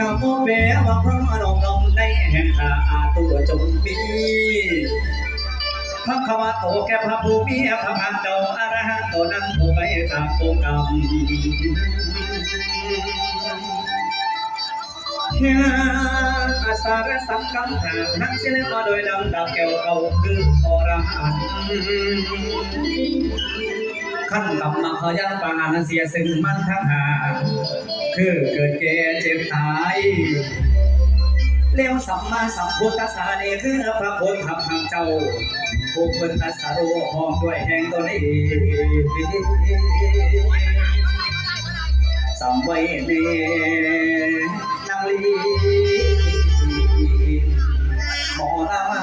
นโมเบว่าพระนองนองในแห่งขาอาตัวจงมีพระขวาโตแก่พระภูมิพระพันเจ้าอรหันโตนั้นโตไปจากโตกรรมเฮียอาสารสังกังหาทั้งสิ้นมาโดยลำดับแก้วเก่าคืออรหันต์ขั้นกลับมาขยันปานเสียซึ่งมันทั้งหา คือเกิดแก่เจ็บตายเลี้ยวสัมมาสัมพุทธัสสะนี่คือพระพุทธธรรมทางเจ้าผู้คนตัสสรู้พร้อมด้วยแห่งตัวนี้สัมไว้เนนังลีหมอลามา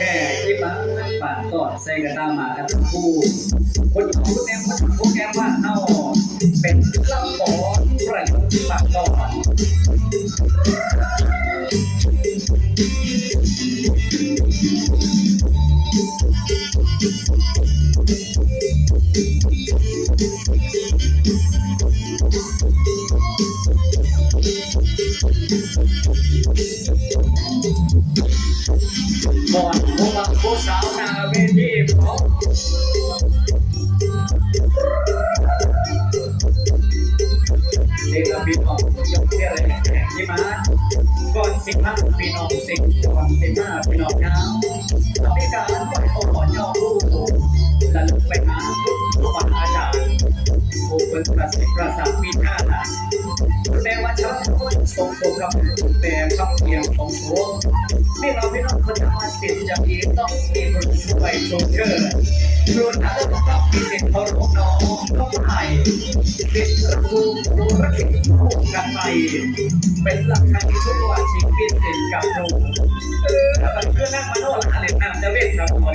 ปาดตอดใส่กระตาหมากันทั้งคู่ คนพูดแนมคนพูดแนมว่าเน่าเป็นลำบอนประยุกต์ปากตอนก่อน เด็กพี่น้องยกเรียกอะไรแข่งที่มาก่อนสิบห้าพี่น้องสิบก่อนสิบห้าพี่น้องน้ำอเมริกาปล่อยโอ้ขอนยอง ประสิทธิ์ประสาทมีท่าทางแม้ว่าชาวพุทธทรงตัวกับแต่คำเพียงของสวงนี่เราพี่น้องคนธรรมสิทธิ์จะมีต้องมีคนช่วยชมเชอส่วนอาจจะต้องกับมีสิทธิ์เคารพน้องต้องไทยเป็นรูรูรักษาคู่กันไป เป็นหลักฐานที่ทุกวันชีวิตเป็นกับรูเออแล้วมันเพื่อนั่งมาโน่ละอะไรน้ำจะเว้นครับ